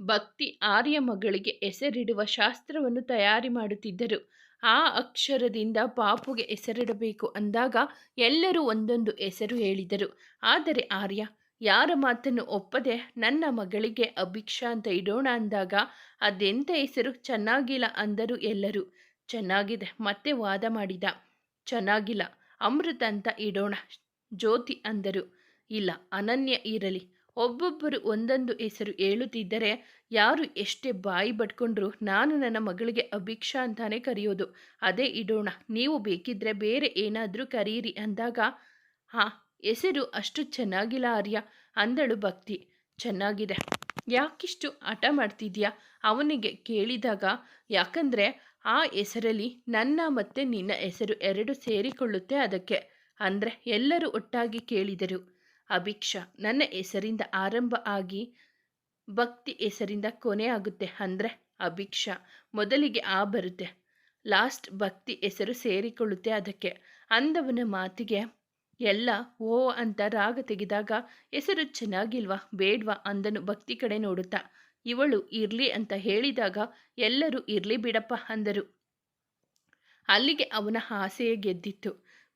ಭಕ್ತಿ ಆರ್ಯ ಮಗಳಿಗೆ ಹೆಸರಿಡುವ ಶಾಸ್ತ್ರವನ್ನು ತಯಾರಿ ಮಾಡುತ್ತಿದ್ದರು. ಆ ಅಕ್ಷರದಿಂದ ಪಾಪುಗೆ ಹೆಸರಿಡಬೇಕು ಅಂದಾಗ ಎಲ್ಲರೂ ಒಂದೊಂದು ಹೆಸರು ಹೇಳಿದರು. ಆದರೆ ಆರ್ಯ, ಯಾರ ಮಾತನ್ನು ಒಪ್ಪದೆ ನನ್ನ ಮಗಳಿಗೆ ಅಭಿಕ್ಷಾ ಅಂತ ಇಡೋಣ ಅಂದಾಗ ಅದೆಂಥ ಹೆಸರು? ಚೆನ್ನಾಗಿಲ್ಲ ಅಂದರು ಎಲ್ಲರೂ. ಚೆನ್ನಾಗಿದೆ, ಮತ್ತೆ ವಾದ ಮಾಡಿದ. ಚೆನ್ನಾಗಿಲ್ಲ, ಅಮೃತ ಅಂತ ಇಡೋಣ, ಜ್ಯೋತಿ ಅಂದರು. ಇಲ್ಲ, ಅನನ್ಯ ಇರಲಿ. ಒಬ್ಬೊಬ್ಬರು ಒಂದೊಂದು ಹೆಸರು ಹೇಳುತ್ತಿದ್ದರೆ ಯಾರು ಎಷ್ಟೇ ಬಾಯಿ ಬಡ್ಕೊಂಡ್ರು ನಾನು ನನ್ನ ಮಗಳಿಗೆ ಅಭಿಕ್ಷಾ ಅಂತಾನೆ ಕರೆಯೋದು. ಅದೇ ಇಡೋಣ, ನೀವು ಬೇಕಿದ್ರೆ ಬೇರೆ ಏನಾದರೂ ಕರೀರಿ ಅಂದಾಗ, ಹಾಂ, ಹೆಸರು ಅಷ್ಟು ಚೆನ್ನಾಗಿಲ್ಲ ಆರ್ಯ ಅಂದಳು ಭಕ್ತಿ. ಚೆನ್ನಾಗಿದೆ. ಯಾಕಿಷ್ಟು ಹಠ ಮಾಡ್ತಿದ್ಯಾ? ಅವನಿಗೆ ಕೇಳಿದಾಗ, ಯಾಕಂದರೆ ಆ ಹೆಸರಲ್ಲಿ ನನ್ನ ಮತ್ತೆ ನಿನ್ನ ಹೆಸರು ಎರಡು ಸೇರಿಕೊಳ್ಳುತ್ತೆ ಅದಕ್ಕೆ. ಅಂದರೆ ಎಲ್ಲರೂ ಒಟ್ಟಾಗಿ ಕೇಳಿದರು. ಅಭಿಕ್ಷಾ ನನ್ನ ಹೆಸರಿಂದ ಆರಂಭ ಆಗಿ ಭಕ್ತಿ ಹೆಸರಿಂದ ಕೊನೆ ಆಗುತ್ತೆ. ಅಂದರೆ ಅಭಿಕ್ಷಾ ಮೊದಲಿಗೆ ಆ ಬರುತ್ತೆ. ಲಾಸ್ಟ್ ಭಕ್ತಿ ಹೆಸರು ಸೇರಿಕೊಳ್ಳುತ್ತೆ ಅದಕ್ಕೆ. ಅಂದವನ ಮಾತಿಗೆ ಎಲ್ಲ ಓ ಅಂತ ರಾಗ ತೆಗೆದಾಗ ಹೆಸರು ಚೆನ್ನಾಗಿಲ್ವಾ? ಬೇಡ್ವಾ? ಅಂದನು ಭಕ್ತಿ ಕಡೆ ನೋಡುತ್ತಾ. ಇವಳು ಇರ್ಲಿ ಅಂತ ಹೇಳಿದಾಗ ಎಲ್ಲರೂ ಇರ್ಲಿ ಬಿಡಪ್ಪ ಅಂದರು. ಅಲ್ಲಿಗೆ ಅವನ ಆಸೆಯೇ ಗೆದ್ದಿತ್ತು.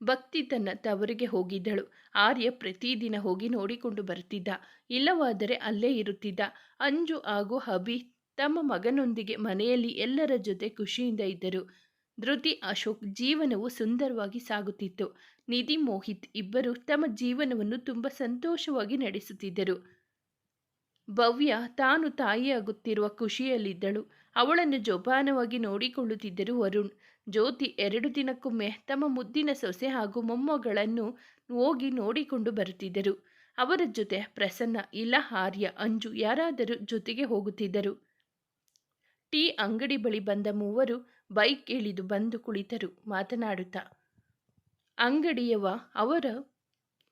ಭಕ್ತಿ ತನ್ನ ತವರಿಗೆ ಹೋಗಿದ್ದಳು. ಆರ್ಯ ಪ್ರತಿದಿನ ಹೋಗಿ ನೋಡಿಕೊಂಡು ಬರುತ್ತಿದ್ದ ಇಲ್ಲವಾದರೆ ಅಲ್ಲೇ ಇರುತ್ತಿದ್ದ. ಅಂಜು ಹಾಗೂ ಹಬಿ ತಮ್ಮ ಮಗನೊಂದಿಗೆ ಮನೆಯಲ್ಲಿ ಎಲ್ಲರ ಜೊತೆ ಖುಷಿಯಿಂದ ಇದ್ದರು. ಧೃತಿ, ಅಶೋಕ್ ಜೀವನವು ಸುಂದರವಾಗಿ ಸಾಗುತ್ತಿತ್ತು. ನಿಧಿ, ಮೋಹಿತ್ ಇಬ್ಬರು ತಮ್ಮ ಜೀವನವನ್ನು ತುಂಬ ಸಂತೋಷವಾಗಿ ನಡೆಸುತ್ತಿದ್ದರು. ಭವ್ಯ ತಾನು ತಾಯಿಯಾಗುತ್ತಿರುವ ಖುಷಿಯಲ್ಲಿದ್ದಳು. ಅವಳನ್ನು ಜೋಪಾನವಾಗಿ ನೋಡಿಕೊಳ್ಳುತ್ತಿದ್ದರು ವರುಣ್. ಜ್ಯೋತಿ ಎರಡು ದಿನಕ್ಕೊಮ್ಮೆ ತಮ್ಮ ಮುದ್ದಿನ ಸೊಸೆ ಹಾಗೂ ಮೊಮ್ಮಗಳನ್ನು ಹೋಗಿ ನೋಡಿಕೊಂಡು ಬರುತ್ತಿದ್ದರು. ಅವರ ಜೊತೆ ಪ್ರಸನ್ನ ಇಲ್ಲ ಆರ್ಯ, ಅಂಜು ಯಾರಾದರೂ ಜೊತೆಗೆ ಹೋಗುತ್ತಿದ್ದರು. ಟೀ ಅಂಗಡಿ ಬಳಿ ಬಂದ ಮೂವರು ಬೈಕ್ ಇಳಿದು ಬಂದು ಕುಳಿತರು, ಮಾತನಾಡುತ್ತಾ ಅಂಗಡಿಯವ ಅವರ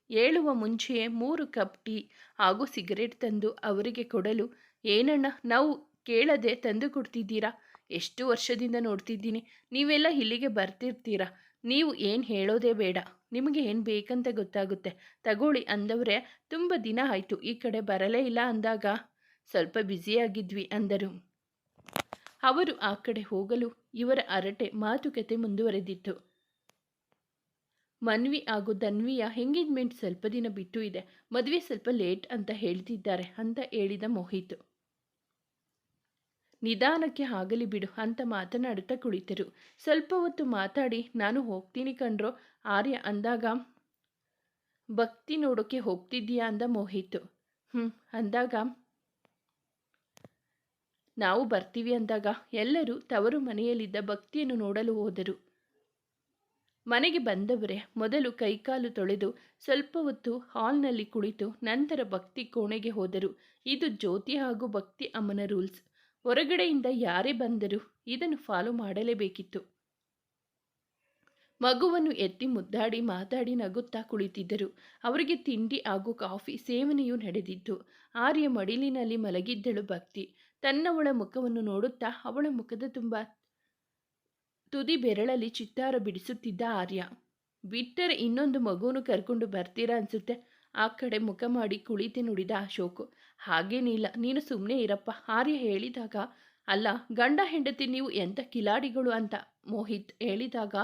ಹೇಳುವ ಮುಂಚೆಯೇ ಮೂರು ಕಪ್ ಟೀ ಹಾಗೂ ಸಿಗರೇಟ್ ತಂದು ಅವರಿಗೆ ಕೊಡಲು, ಏನಣ್ಣ, ನಾವು ಕೇಳದೆ ತಂದು ಕೊಡ್ತಿದ್ದೀರಾ? ಎಷ್ಟು ವರ್ಷದಿಂದ ನೋಡ್ತಿದ್ದೀನಿ. ನೀವೆಲ್ಲ ಇಲ್ಲಿಗೆ ಬರ್ತಿರ್ತೀರಾ. ನೀವು ಏನು ಹೇಳೋದೇ ಬೇಡ. ನಿಮಗೆ ಏನು ಬೇಕಂತ ಗೊತ್ತಾಗುತ್ತೆ. ತಗೊಳ್ಳಿ ಅಂದವರೇ, ತುಂಬ ದಿನ ಆಯಿತು. ಈ ಕಡೆ ಬರಲೇ ಇಲ್ಲ ಅಂದಾಗ ಸ್ವಲ್ಪ ಬ್ಯುಸಿಯಾಗಿದ್ವಿ ಅಂದರು. ಅವರು ಆ ಕಡೆ ಹೋಗಲು ಇವರ ಅರಟೆ ಮಾತುಕತೆ ಮುಂದುವರೆದಿತ್ತು. ಮನ್ವಿ ಹಾಗೂ ದನ್ವಿಯ ಎಂಗೇಜ್ಮೆಂಟ್ ಸ್ವಲ್ಪ ದಿನ ಬಿಟ್ಟು ಇದೆ. ಮದುವೆ ಸ್ವಲ್ಪ ಲೇಟ್ ಅಂತ ಹೇಳ್ತಿದ್ದಾರೆ ಅಂತ ಹೇಳಿದ ಮೋಹಿತ್. ನಿಧಾನಕ್ಕೆ ಆಗಲಿ ಬಿಡು ಅಂತ ಮಾತನಾಡುತ್ತಾ ಕುಳಿತರು. ಸ್ವಲ್ಪ ಹೊತ್ತು ಮಾತಾಡಿ, ನಾನು ಹೋಗ್ತೀನಿ ಕಣ್ರೋ, ಆರ್ಯ ಅಂದಾಗ, ಭಕ್ತಿ ನೋಡೋಕೆ ಹೋಗ್ತಿದ್ದೀಯಾ? ಅಂದ ಮೋಹಿತ್. ಹ್ಞೂ ಅಂದಾಗ, ನಾವು ಬರ್ತೀವಿ, ಅಂದಾಗ, ಎಲ್ಲರೂ ತವರು ಮನೆಯಲ್ಲಿದ್ದ ಭಕ್ತಿಯನ್ನು ನೋಡಲು ಹೋದರು. ಮನೆಗೆ ಬಂದವರೇ, ಮೊದಲು ಕೈಕಾಲು ತೊಳೆದು, ಸ್ವಲ್ಪ ಹೊತ್ತು ಹಾಲ್ನಲ್ಲಿ ಕುಳಿತು, ನಂತರ ಭಕ್ತಿ ಕೋಣೆಗೆ ಹೋದರು. ಇದು ಜ್ಯೋತಿ ಹಾಗೂ ಭಕ್ತಿ ಅಮ್ಮನ ರೂಲ್ಸ್. ಹೊರಗಡೆಯಿಂದ ಯಾರೇ ಬಂದರೂ ಇದನ್ನು ಫಾಲೋ ಮಾಡಲೇಬೇಕಿತ್ತು. ಮಗುವನ್ನು ಎತ್ತಿ ಮುದ್ದಾಡಿ ಮಾತಾಡಿ ನಗುತ್ತಾ ಕುಳಿತಿದ್ದರು. ಅವರಿಗೆ ತಿಂಡಿ ಹಾಗೂ ಕಾಫಿ ಸೇವನೆಯೂ ನಡೆದಿತ್ತು. ಆರ್ಯ ಮಡಿಲಿನಲ್ಲಿ ಮಲಗಿದ್ದಳು ಭಕ್ತಿ. ತನ್ನವಳ ಮುಖವನ್ನು ನೋಡುತ್ತಾ ಅವಳ ಮುಖದ ತುಂಬ ತುದಿ ಬೆರಳಲ್ಲಿ ಚಿತ್ತಾರ ಬಿಡಿಸುತ್ತಿದ್ದ ಆರ್ಯ. ಬಿಟ್ಟರೆ ಇನ್ನೊಂದು ಮಗುವನ್ನು ಕರ್ಕೊಂಡು ಬರ್ತೀರಾ ಅನ್ಸುತ್ತೆ? ಆ ಕಡೆ ಮುಖ ಮಾಡಿ ಕುಳಿತು ನುಡಿದ ಅಶೋಕ್. ಹಾಗೇನಿಲ್ಲ ನೀನು ಸುಮ್ಮನೆ ಇರಪ್ಪ. ಆರ್ಯ ಹೇಳಿದಾಗ, ಅಲ್ಲ, ಗಂಡ ಹೆಂಡತಿ ನೀವು ಎಂಥ ಕಿಲಾಡಿಗಳು ಅಂತ? ಮೋಹಿತ್ ಹೇಳಿದಾಗ,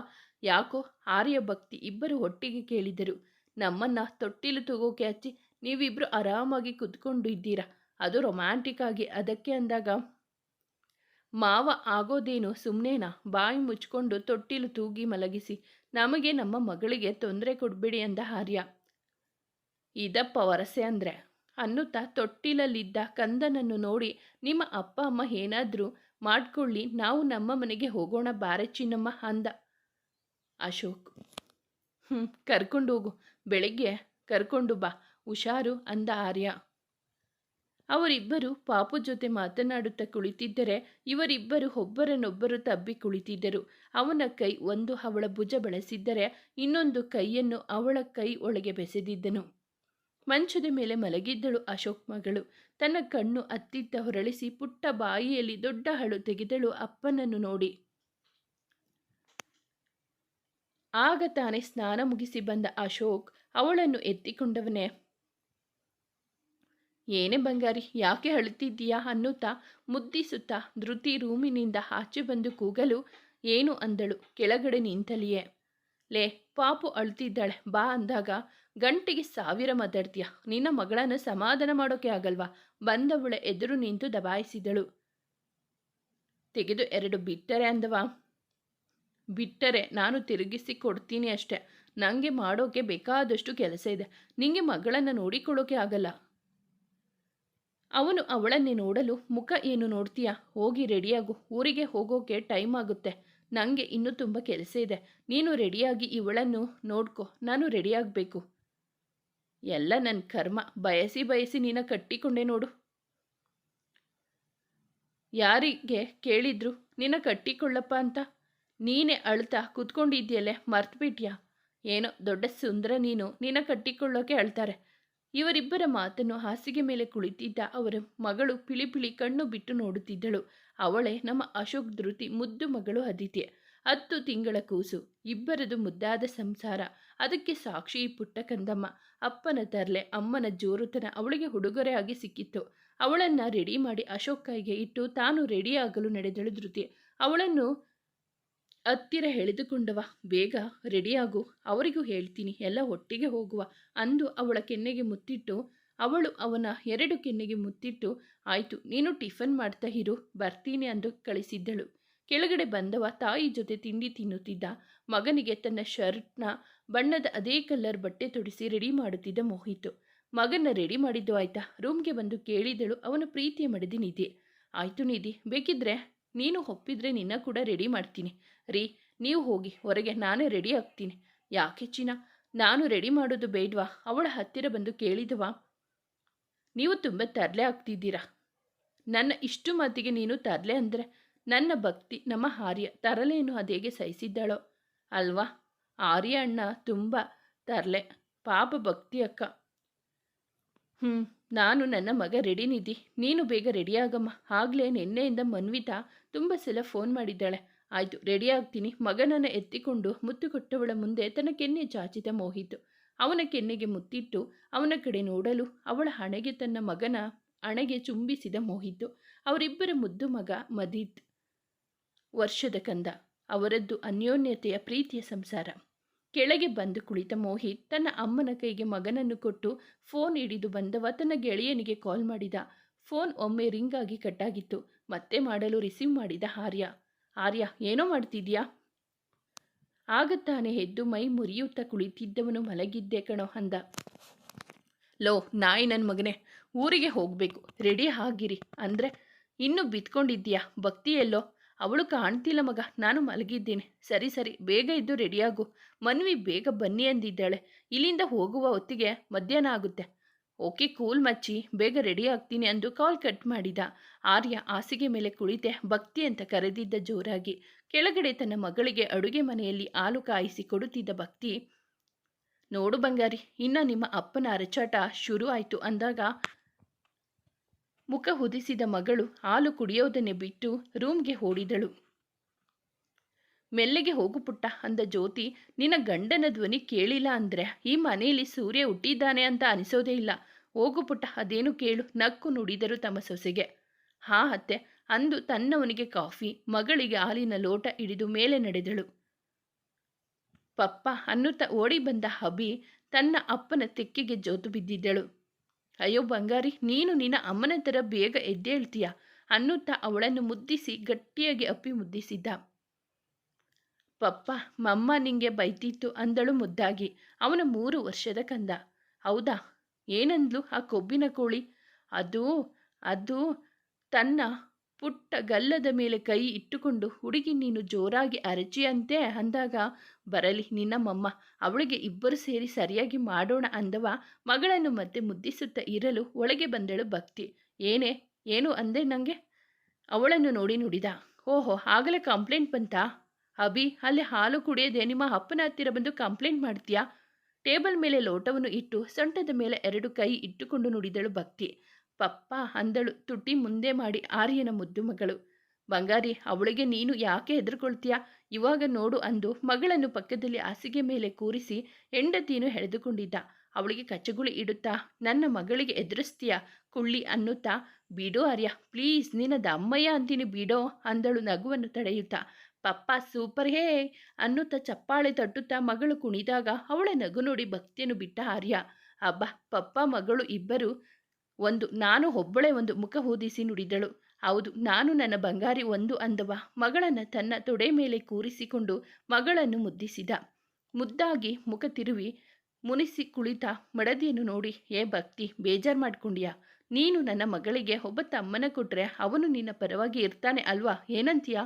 ಯಾಕೋ, ಆರ್ಯ ಭಕ್ತಿ ಇಬ್ಬರು ಒಟ್ಟಿಗೆ ಕೇಳಿದರು. ನಮ್ಮನ್ನ ತೊಟ್ಟಿಲು ತಗೋಕೆ ಹಚ್ಚಿ ನೀವಿಬ್ರು ಆರಾಮಾಗಿ ಕುತ್ಕೊಂಡು ಇದ್ದೀರಾ? ಅದು ರೊಮ್ಯಾಂಟಿಕ್ ಆಗಿ. ಅದಕ್ಕೆ ಅಂದಾಗ, ಮಾವ ಆಗೋದೇನು ಸುಮ್ಮನೆನಾ ಬಾಯಿ ಮುಚ್ಕೊಂಡು ತೊಟ್ಟಿಲು ತೂಗಿ ಮಲಗಿಸಿ. ನಮಗೆ ನಮ್ಮ ಮಗಳಿಗೆ ತೊಂದರೆ ಕೊಡಬೇಡಿ ಅಂದ ಆರ್ಯ. ಇದಪ್ಪ ವರಸೆ ಅಂದರೆ ಅನ್ನುತ್ತಾ ತೊಟ್ಟಿಲಲ್ಲಿದ್ದ ಕಂದನನ್ನು ನೋಡಿ ನಿಮ್ಮ ಅಪ್ಪ ಅಮ್ಮ ಏನಾದರೂ ಮಾಡ್ಕೊಳ್ಳಿ, ನಾವು ನಮ್ಮ ಮನೆಗೆ ಹೋಗೋಣ ಬಾರೆ ಚಿನ್ನಮ್ಮ ಅಂದ. ಅಶೋಕ್ ಹ್ಞೂ ಕರ್ಕೊಂಡು ಹೋಗು, ಬೆಳಗ್ಗೆ ಕರ್ಕೊಂಡು ಬಾ, ಹುಷಾರು ಅಂದ ಆರ್ಯ. ಅವರಿಬ್ಬರು ಪಾಪು ಜೊತೆ ಮಾತನಾಡುತ್ತಾ ಕುಳಿತಿದ್ದರೆ ಇವರಿಬ್ಬರು ಒಬ್ಬರನ್ನೊಬ್ಬರು ತಬ್ಬಿ ಕುಳಿತಿದ್ದರು. ಅವನ ಕೈ ಒಂದು ಅವಳ ಭುಜ ಬಳಸಿದ್ದರೆ ಇನ್ನೊಂದು ಕೈಯನ್ನು ಅವಳ ಕೈ ಒಳಗೆ ಬೆಸೆದಿದ್ದನು. ಮಂಚದ ಮೇಲೆ ಮಲಗಿದ್ದಳು ಅಶೋಕ್ ಮಗಳು. ತನ್ನ ಕಣ್ಣು ಅತ್ತಿತ್ತ ಹೊರಳಿಸಿ ಪುಟ್ಟ ಬಾಯಿಯಲ್ಲಿ ದೊಡ್ಡ ಹಳು ತೆಗೆದಳು ಅಪ್ಪನನ್ನು ನೋಡಿ. ಆಗ ತಾನೇ ಸ್ನಾನ ಮುಗಿಸಿ ಬಂದ ಅಶೋಕ್ ಅವಳನ್ನು ಎತ್ತಿಕೊಂಡವನೇ. ಏನೇ ಬಂಗಾರಿ, ಯಾಕೆ ಅಳುತ್ತಿದ್ದೀಯಾ ಅನ್ನುತ್ತಾ ಮುದ್ದಿಸುತ್ತಾ ಧೃತಿ ರೂಮಿನಿಂದ ಆಚೆ ಬಂದು ಕೂಗಲು ಏನು ಅಂದಳು. ಕೆಳಗಡೆ ನಿಂತಲಿಯೇ ಲೇ, ಪಾಪು ಅಳುತ್ತಿದ್ದಾಳೆ, ಬಾ ಅಂದಾಗ ಗಂಟೆಗೆ ಸಾವಿರ ಮಾತಾಡ್ತೀಯ? ನಿನ್ನ ಮಗಳನ್ನು ಸಮಾಧಾನ ಮಾಡೋಕೆ ಆಗಲ್ವಾ? ಬಂದವಳೆ ಎದುರು ನಿಂತು ದಬಾಯಿಸಿದಳು. ತೆಗೆದು ಎರಡು ಬಿಟ್ಟರೆ ಅಂದವಾ? ಬಿಟ್ಟರೆ ನಾನು ತಿರುಗಿಸಿ ಕೊಡ್ತೀನಿ ಅಷ್ಟೆ. ನನಗೆ ಮಾಡೋಕೆ ಬೇಕಾದಷ್ಟು ಕೆಲಸ ಇದೆ. ನಿಂಗೆ ಮಗಳನ್ನು ನೋಡಿಕೊಳ್ಳೋಕೆ ಆಗಲ್ಲ. ಅವನು ಅವಳನ್ನೇ ನೋಡಲು, ಮುಖ ಏನು ನೋಡ್ತೀಯಾ? ಹೋಗಿ ರೆಡಿಯಾಗು. ಊರಿಗೆ ಹೋಗೋಕೆ ಟೈಮ್ ಆಗುತ್ತೆ. ನನಗೆ ಇನ್ನೂ ತುಂಬ ಕೆಲಸ ಇದೆ. ನೀನು ರೆಡಿಯಾಗಿ ಇವಳನ್ನು ನೋಡ್ಕೊ. ನಾನು ರೆಡಿಯಾಗಬೇಕು. ಎಲ್ಲ ನನ್ನ ಕರ್ಮ. ಬಯಸಿ ಬಯಸಿ ನೀನ ಕಟ್ಟಿಕೊಂಡೆ ನೋಡು. ಯಾರಿಗೆ ಕೇಳಿದ್ರು ನಿನ್ನ ಕಟ್ಟಿಕೊಳ್ಳಪ್ಪ ಅಂತ. ನೀನೇ ಅಳ್ತಾ ಕೂತ್ಕೊಂಡಿದ್ಯಲ್ಲೇ, ಮರ್ತ್ಬಿಟ್ಯಾ? ಏನೋ ದೊಡ್ಡ ಸುಂದರ ನೀನು. ನಿನ್ನ ಕಟ್ಟಿಕೊಳ್ಳೋಕೆ ಅಳ್ತಾರೆ. ಇವರಿಬ್ಬರ ಮಾತನ್ನು ಹಾಸಿಗೆ ಮೇಲೆ ಕುಳಿತಿದ್ದ ಅವರ ಮಗಳು ಪಿಳಿ ಪಿಳಿ ಕಣ್ಣು ಬಿಟ್ಟು ನೋಡುತ್ತಿದ್ದಳು. ಅವಳೇ ನಮ್ಮ ಅಶೋಕ್ ಧೃತಿ ಮುದ್ದು ಮಗಳು ಅದಿತಿ ಹತ್ತು ತಿಂಗಳ ಕೂಸು, ಇಬ್ಬರದು ಮುದ್ದಾದ ಸಂಸಾರ. ಅದಕ್ಕೆ ಸಾಕ್ಷಿ ಪುಟ್ಟ ಕಂದಮ್ಮ. ಅಪ್ಪನ ತರ್ಲೆ, ಅಮ್ಮನ ಜೋರುತನ ಅವಳಿಗೆ ಉಡುಗೊರೆಯಾಗಿ ಸಿಕ್ಕಿತ್ತು. ಅವಳನ್ನು ರೆಡಿ ಮಾಡಿ ಅಶೋಕ್ ಕೈಗೆ ಇಟ್ಟು ತಾನು ರೆಡಿಯಾಗಲು ನಡೆದಳು ಧೃತಿ. ಅವಳನ್ನು ಹತ್ತಿರ ಎಳೆದುಕೊಂಡವ ಬೇಗ ರೆಡಿಯಾಗು, ಅವರಿಗೂ ಹೇಳ್ತೀನಿ, ಎಲ್ಲ ಒಟ್ಟಿಗೆ ಹೋಗುವ ಅಂದು ಅವಳ ಕೆನ್ನೆಗೆ ಮುತ್ತಿಟ್ಟು, ಅವಳು ಅವನ ಎರಡು ಕೆನ್ನೆಗೆ ಮುತ್ತಿಟ್ಟು, ಆಯಿತು, ನೀನು ಟಿಫನ್ ಮಾಡ್ತಾ ಇರು, ಬರ್ತೀನಿ ಅಂದು ಕಳಿಸಿದ್ದಳು. ಕೆಳಗಡೆ ಬಂದವ ತಾಯಿ ಜೊತೆ ತಿಂಡಿ ತಿನ್ನುತ್ತಿದ್ದ. ಮಗನಿಗೆ ತನ್ನ ಶರ್ಟ್ನ ಬಣ್ಣದ ಅದೇ ಕಲರ್ ಬಟ್ಟೆ ತೊಡಿಸಿ ರೆಡಿ ಮಾಡುತ್ತಿದ್ದ ಮೋಹಿತು. ಮಗನ ರೆಡಿ ಮಾಡಿದ್ದು ಆಯ್ತಾ? ರೂಮ್ಗೆ ಬಂದು ಕೇಳಿದಳು, ಅವನ ಪ್ರೀತಿಯ ಮಡದಿ ನಿಧಿ. ಆಯಿತು ನಿಧಿ, ಬೇಕಿದ್ರೆ ನೀನು ಒಪ್ಪಿದ್ರೆ ನಿನ್ನ ಕೂಡ ರೆಡಿ ಮಾಡ್ತೀನಿ. ರೀ, ನೀವು ಹೋಗಿ, ಹೊರಗೆ ನಾನೇ ರೆಡಿ ಆಗ್ತೀನಿ. ಯಾಕೆ ಚಿನ್ನ? ನಾನು ರೆಡಿ ಮಾಡೋದು ಬೇಡ್ವಾ? ಅವಳ ಹತ್ತಿರ ಬಂದು ಕೇಳಿದವಾ? ನೀವು ತುಂಬ ತರಲೆ ಆಗ್ತಿದ್ದೀರಾ? ನನ್ನ ಇಷ್ಟು ಮಾತಿಗೆ ನೀನು ತರಲೆ ಅಂದರೆ ನನ್ನ ಭಕ್ತಿ ನಮ್ಮ ಆರ್ಯ ತರಲೆಯನ್ನು ಅದೇಗೆ ಸಹಿಸಿದ್ದಾಳೋ. ಅಲ್ವಾ? ಆರ್ಯ ಅಣ್ಣ ತುಂಬ ತರಲೆ, ಪಾಪ ಭಕ್ತಿ ಅಕ್ಕ. ಹ್ಞೂ ನಾನು ನನ್ನ ಮಗ ರೆಡಿ ನಿಧಿ ನೀನು ಬೇಗ ರೆಡಿಯಾಗಮ್ಮ ಆಗಲೇ ನಿನ್ನೆಯಿಂದ ಮನ್ವಿತಾ ತುಂಬ ಸಲ ಫೋನ್ ಮಾಡಿದ್ದಾಳೆ. ಆಯಿತು ರೆಡಿ ಆಗ್ತೀನಿ. ಮಗನನ್ನು ಎತ್ತಿಕೊಂಡು ಮುತ್ತು ಕೊಟ್ಟವಳ ಮುಂದೆ ತನ್ನ ಕೆನ್ನೆ ಚಾಚಿದ ಮೋಹಿತು. ಅವನ ಕೆನ್ನೆಗೆ ಮುತ್ತಿಟ್ಟು ಅವನ ಕಡೆ ನೋಡಲು ಅವಳ ಹಣೆಗೆ ತನ್ನ ಮಗನ ಹಣೆಗೆ ಚುಂಬಿಸಿದ ಮೋಹಿತು. ಅವರಿಬ್ಬರ ಮುದ್ದು ಮಗ ಮದೀತ್. ವರ್ಷದ ಕಂದ, ಅವರದ್ದು ಅನ್ಯೋನ್ಯತೆಯ ಪ್ರೀತಿಯ ಸಂಸಾರ. ಕೆಳಗೆ ಬಂದು ಕುಳಿತ ಮೋಹಿತ್ ತನ್ನ ಅಮ್ಮನ ಕೈಗೆ ಮಗನನ್ನು ಕೊಟ್ಟು ಫೋನ್ ಹಿಡಿದು ಬಂದವ ತನ್ನ ಗೆಳೆಯನಿಗೆ ಕಾಲ್ ಮಾಡಿದ. ಫೋನ್ ಒಮ್ಮೆ ರಿಂಗ್ ಆಗಿ ಕಟ್ಟಾಗಿತ್ತು. ಮತ್ತೆ ಮಾಡಲು ರಿಸೀವ್ ಮಾಡಿದ ಆರ್ಯ. ಆರ್ಯ, ಏನೋ ಮಾಡ್ತಿದ್ಯಾ? ತಾನೇ ಎದ್ದು ಮೈ ಮುರಿಯುತ್ತಾ ಕುಳಿತಿದ್ದವನು ಮಲಗಿದ್ದೆ ಕಣೋ ಅಂದ. ಲೋ, ನಾಯಿ ನನ್ನ ಮಗನೇ, ಊರಿಗೆ ಹೋಗಬೇಕು. ರೆಡಿ ಆಗಿರಿ. ಅಂದರೆ, ಇನ್ನೂ ಭಕ್ತಿ ಎಲ್ಲೋ ಅವಳು ಕಾಣ್ತಿಲ್ಲ ಮಗ, ನಾನು ಮಲಗಿದ್ದೀನಿ. ಸರಿ ಸರಿ, ಬೇಗ ಇದ್ದು ರೆಡಿಯಾಗು. ಮನ್ವಿ ಬೇಗ ಬನ್ನಿ ಅಂದಿದ್ದಾಳೆ. ಇಲ್ಲಿಂದ ಹೋಗುವ ಹೊತ್ತಿಗೆ ಮಧ್ಯಾಹ್ನ ಆಗುತ್ತೆ. ಓಕೆ, ಕೂಲ್ ಮಚ್ಚಿ, ಬೇಗ ರೆಡಿ ಆಗ್ತೀನಿ ಅಂದು ಕಾಲ್ ಕಟ್ ಮಾಡಿದ. ಆರ್ಯ ಹಾಸಿಗೆ ಮೇಲೆ ಕುಳಿತೆ, ಭಕ್ತಿ ಅಂತ ಕರೆದಿದ್ದ ಜೋರಾಗಿ. ಕೆಳಗಡೆ ತನ್ನ ಮಗಳಿಗೆ ಅಡುಗೆ ಮನೆಯಲ್ಲಿ ಹಾಲು ಕಾಯಿಸಿ ಕೊಡುತ್ತಿದ್ದ ಭಕ್ತಿ, ನೋಡು ಬಂಗಾರಿ, ಇನ್ನು ನಿಮ್ಮ ಅಪ್ಪನ ಅರಚಾಟ ಶುರು ಆಯಿತು ಅಂದಾಗ ಮುಖ ಹುದಿಸಿದ ಮಗಳು ಹಾಲು ಕುಡಿಯೋದನ್ನೇ ಬಿಟ್ಟು ರೂಮ್ಗೆ ಓಡಿದಳು. ಮೆಲ್ಲೆಗೆ ಹೋಗು ಪುಟ್ಟ ಅಂದ ಜ್ಯೋತಿ. ನಿನ್ನ ಗಂಡನ ಧ್ವನಿ ಕೇಳಿಲ್ಲ ಅಂದರೆ ಈ ಮನೆಯಲ್ಲಿ ಸೂರ್ಯ ಹುಟ್ಟಿದ್ದಾನೆ ಅಂತ ಅನಿಸೋದೇ ಇಲ್ಲ. ಹೋಗು ಪುಟ್ಟ, ಅದೇನು ಕೇಳು ನಕ್ಕು ನುಡಿದರು ತಮ್ಮ ಸೊಸೆಗೆ. ಹಾ ಅತ್ತೆ ಅಂದು ತನ್ನವನಿಗೆ ಕಾಫಿ, ಮಗಳಿಗೆ ಹಾಲಿನ ಲೋಟ ಹಿಡಿದು ಮೇಲೆ ನಡೆದಳು. ಪಪ್ಪ ಅನ್ನುತ್ತ ಓಡಿ ಬಂದ ಹಬಿ ತನ್ನ ಅಪ್ಪನ ತೆಕ್ಕೆಗೆ ಜೋತು ಬಿದ್ದಿದ್ದಳು. ಅಯ್ಯೋ ಬಂಗಾರಿ, ನೀನು ನಿನ್ನ ಅಮ್ಮನ ಥರ ಬೇಗ ಎದ್ದೇಳ್ತೀಯ ಅನ್ನುತ್ತಾ ಅವಳನ್ನು ಮುದ್ದಿಸಿ ಗಟ್ಟಿಯಾಗಿ ಅಪ್ಪಿ ಮುದ್ದಿಸಿದ್ದ. ಪಪ್ಪ, ಮಮ್ಮ ನಿಂಗೆ ಬೈತಿತ್ತು ಅಂದಳು ಮುದ್ದಾಗಿ. ಅವನ ಮೂರು ವರ್ಷದ ಕಂದ. ಹೌದಾ? ಏನಂದ್ಲು ಆ ಕೊಬ್ಬಿನ ಕೋಳಿ? ಅದು ಅದು ತನ್ನ ಪುಟ್ಟ ಗಲ್ಲದ ಮೇಲೆ ಕೈ ಇಟ್ಟುಕೊಂಡು, ಹುಡುಗಿ, ನೀನು ಜೋರಾಗಿ ಅರಚಿಯಂತೆ ಅಂದಾಗ, ಬರಲಿ, ನಿನ್ನ ಮಮ್ಮ, ಅವಳಿಗೆ ಇಬ್ಬರು ಸೇರಿ ಸರಿಯಾಗಿ ಮಾಡೋಣ ಅಂದವ, ಮಗಳನ್ನು ಮತ್ತೆ ಮುದ್ದಿಸುತ್ತಾ ಇರಲು ಒಳಗೆ ಬಂದಳು ಭಕ್ತಿ. ಏನೇ, ಏನು ಅಂದೆ ನನಗೆ ಅವಳನ್ನು ನೋಡಿ ನುಡಿದ. ಓಹೋ, ಆಗಲೇ ಕಂಪ್ಲೇಂಟ್ ಬಂತಾ? ಅಭಿ, ಅಲ್ಲಿ ಹಾಲು ಕುಡಿಯದೆ ನಿಮ್ಮ ಅಪ್ಪನ ಹತ್ತಿರ ಬಂದು ಕಂಪ್ಲೇಂಟ್ ಮಾಡ್ತೀಯಾ? ಟೇಬಲ್ ಮೇಲೆ ಲೋಟವನ್ನು ಇಟ್ಟು, ಸೊಂಟದ ಮೇಲೆ ಎರಡು ಕೈ ಇಟ್ಟುಕೊಂಡು ನುಡಿದಳು ಭಕ್ತಿ. ಪಪ್ಪ ಅಂದಳು ತುಟಿ ಮುಂದೆ ಮಾಡಿ ಆರ್ಯನ ಮುದ್ದು ಮಗಳು. ಬಂಗಾರಿ, ಅವಳಿಗೆ ನೀನು ಯಾಕೆ ಹೆದರ್ಕೊಳ್ತೀಯ? ಇವಾಗ ನೋಡು ಅಂದು ಮಗಳನ್ನು ಪಕ್ಕದಲ್ಲಿ ಹಾಸಿಗೆ ಮೇಲೆ ಕೂರಿಸಿ ಹೆಂಡತಿಯನ್ನು ಎಳೆದುಕೊಂಡಿದ್ದ. ಅವಳಿಗೆ ಕಚ್ಚಗುಳಿ ಇಡುತ್ತಾ, ನನ್ನ ಮಗಳಿಗೆ ಎದುರಿಸ್ತೀಯ ಕುಳ್ಳಿ ಅನ್ನುತ್ತಾ, ಬಿಡೋ ಆರ್ಯ ಪ್ಲೀಸ್ ನಿನ್ನದ ಅಮ್ಮಯ್ಯ ಅಂತೀನಿ ಬಿಡೋ ಅಂದಳು ನಗುವನ್ನು ತಡೆಯುತ್ತಾ. ಪಪ್ಪ ಸೂಪರ್ ಹೇ ಅನ್ನುತ್ತಾ ಚಪ್ಪಾಳೆ ತಟ್ಟುತ್ತಾ ಮಗಳು ಕುಣಿದಾಗ ಅವಳ ನಗು ನೋಡಿ ಭಕ್ತಿಯನ್ನು ಬಿಟ್ಟ ಆರ್ಯ. ಅಬ್ಬ, ಪಪ್ಪ, ಮಗಳು ಇಬ್ಬರು ಒಂದು, ನಾನು ಒಬ್ಬಳೆ ಒಂದು ಮುಖ ಹೂದಿಸಿ ನುಡಿದಳು. ಹೌದು, ನಾನು ನನ್ನ ಬಂಗಾರಿ ಒಂದು ಅಂದವ. ಮಗಳನ್ನು ತನ್ನ ತೊಡೆ ಮೇಲೆ ಕೂರಿಸಿಕೊಂಡು ಮಗಳನ್ನು ಮುದ್ದಿಸಿದ. ಮುದ್ದಾಗಿ ಮುಖ ತಿರುವಿ, ಮುನಿಸಿ ಕುಳಿತ ಮಡದಿಯನ್ನು ನೋಡಿ, ಏ ಭಕ್ತಿ, ಬೇಜಾರು ಮಾಡ್ಕೊಂಡ್ಯಾ? ನೀನು ನನ್ನ ಮಗಳಿಗೆ ಒಬ್ಬ ತಮ್ಮನ ಕೊಟ್ಟರೆ ಅವನು ನಿನ್ನ ಪರವಾಗಿ ಇರ್ತಾನೆ ಅಲ್ವಾ? ಏನಂತೀಯ?